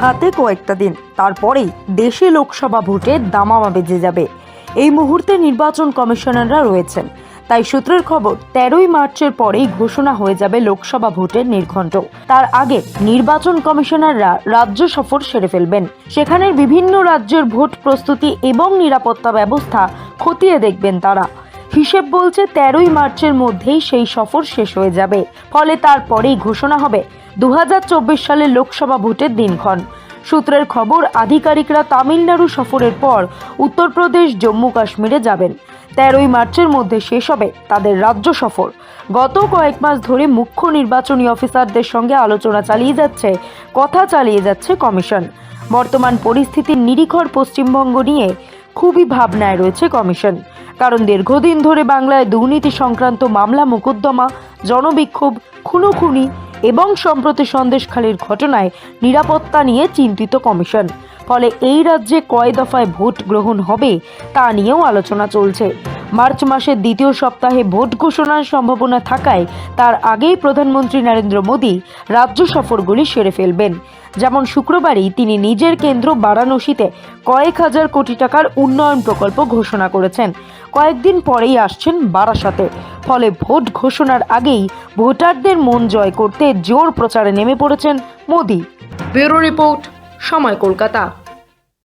হাতে কয়েকটা দিন, তারপরেই দেশে লোকসভা ভোটে দামামা বেজে যাবে। এই মুহূর্তে নির্বাচন কমিশনাররা রয়েছেন। তাই সূত্রের খবর, তেরোই মার্চের পরেই ঘোষণা হয়ে যাবে লোকসভা ভোটের নির্ঘণ্ট। তার আগে নির্বাচন কমিশনাররা রাজ্য সফর সেরে ফেলবেন। সেখানের বিভিন্ন রাজ্যের ভোট প্রস্তুতি এবং নিরাপত্তা ব্যবস্থা খতিয়ে দেখবেন তারা। হিসেব বলছে, তেরোই মার্চের মধ্যেই সেই সফর শেষ হয়ে যাবে। ফলে তারপরেই ঘোষণা হবে দু হাজার চব্বিশ সালের লোকসভা ভোটের দিনক্ষণ। সূত্রের খবর, আধিকারিকরা তামিলনাড়ু সফরের পর উত্তরপ্রদেশ, জম্মু কাশ্মীরে যাবেন। তেরোই মার্চের মধ্যে শেষ হবে তাদের রাজ্য সফর। গত কয়েক মাস ধরে মুখ্য নির্বাচনী অফিসারদের সঙ্গে আলোচনা চালিয়ে যাচ্ছে, কথা চালিয়ে যাচ্ছে কমিশন। বর্তমান পরিস্থিতির নিরিখর পশ্চিমবঙ্গ নিয়ে খুবই ভাবনায় রয়েছে কমিশন। কারণ দীর্ঘদিন ধরে বাংলায় দুর্নীতি সংক্রান্ত মামলা, মোকদ্দমা, জনবিক্ষোভ, খুনোখুনি এবং সম্প্রতি সন্দেশখালীর ঘটনায় নিরাপত্তা নিয়ে চিন্তিত কমিশন। ফলে এই রাজ্যে কয় দফায় ভোট গ্রহণ হবে তা নিয়েও আলোচনা চলছে। মার্চ মাসের দ্বিতীয় সপ্তাহে ভোট ঘোষণার সম্ভাবনা থাকায় তার আগেই প্রধানমন্ত্রী নরেন্দ্র মোদী রাজ্য সফরগুলি সেরে ফেলবেন। যেমন শুক্রবারই তিনি নিজের কেন্দ্র বারাণসীতে কয়েক হাজার কোটি টাকার উন্নয়ন প্রকল্প ঘোষণা করেছেন। কয়েকদিন পরেই আসছেন বারাসাতে। ফলে ভোট ঘোষণার আগেই ভোটারদের মন জয় করতে জোর প্রচারে নেমে পড়েছেন মোদী। ব্যুরো রিপোর্ট, সময় কলকাতা।